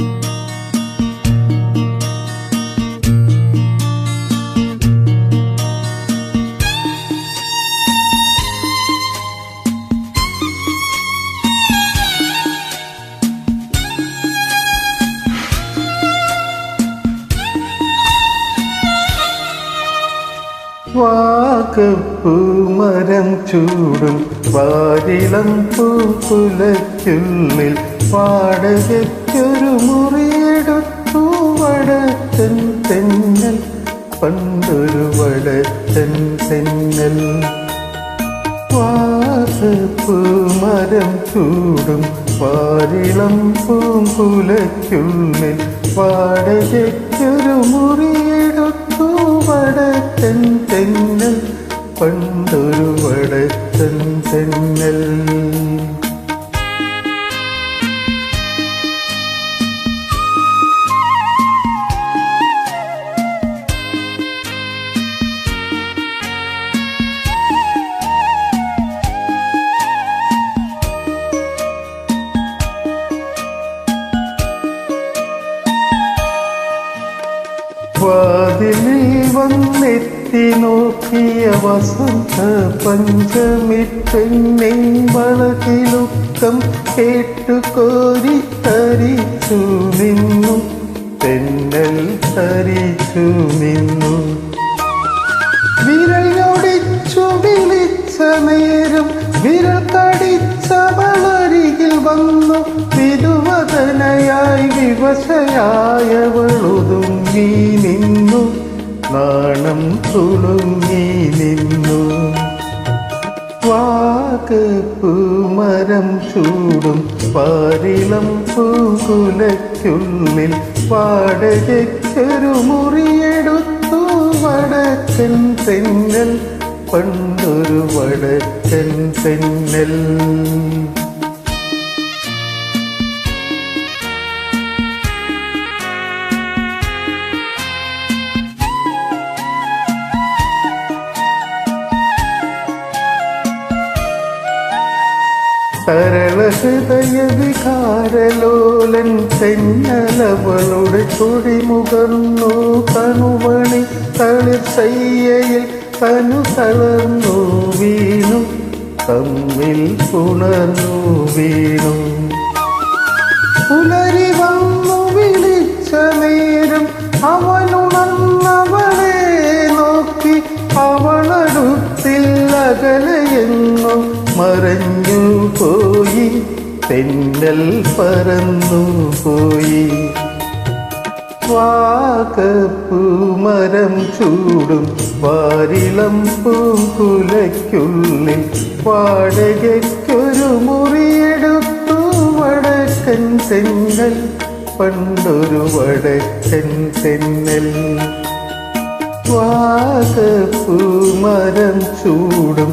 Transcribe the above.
you വാക്കപ്പൂമരം ചൂടും വാരിളം പൂക്കുലയ്ക്കുള്ളിൽ പാടകൊരു മുറിയെടുത്തു വടത്തൻ തെന്നൽ പണ്ടൊരു വടത്തൻ തെന്നൽ. വാസപ്പൂമരം ചൂടും വാരിളം പൂങ്കുലയ്ക്കുള്ളിൽ പാടകൊരു മുറിയെടുത്തു വടത്തൻ തെന്നൽ പണ്ടൊരു വടത്തൻ തെന്നൽ. വാതിലിൽ വന്നെത്തി നോക്കിയ വസന്ത പഞ്ചമി പെണ്ണെ വളകിലുക്കം കേട്ടു കോരി തരിച്ചു നിന്നു. തെന്നൽ തരിച്ചു നിന്നു. വിരൽ വിളിച്ച നേരം വിരൽ കടിച്ച വളരികിൽ വന്നു. തിരുവതനയായി വിവശയായവളൊതുങ്ങി. നാണം തുളുങ്ങി നിന്നു. വാകപ്പൂമരം ചൂടും പാരിളം പൂങ്കുലയ്ക്കുള്ളിൽ വാടകയ്ക്കൊരു മുറിയെടുത്തു. വടക്കൻ തെന്നൽ പണ്ടൊരു വടക്കൻ തെന്നൽ. സരളഹൃദയ വികാരലോലൻ തെന്നലവളുടെ തുടിമുകർന്നു കണുവണി തളിർ ശയ്യയിൽ തനു തളർന്നു വീണു. തമ്മിൽ പുണർന്നു വീണു. പുലരി വന്നു വിളിച്ച നേരം അവനുണർന്നവളെ നോക്കി അവളടുത്തിൽ അകലെയെന്നു മറഞ്ഞു പോയി തെന്നൽ പറന്നു പോയി. വാകപ്പൂമരം ചൂടും വാരിളം പൂങ്കുലയ്ക്കുള്ളിൽ വാടകയ്ക്കൊരു മുറിയെടുത്തു. വടക്കൻ തെന്നൽ പണ്ടൊരു വടക്കൻ തെന്നൽ. വാകപ്പൂമരം ചൂടും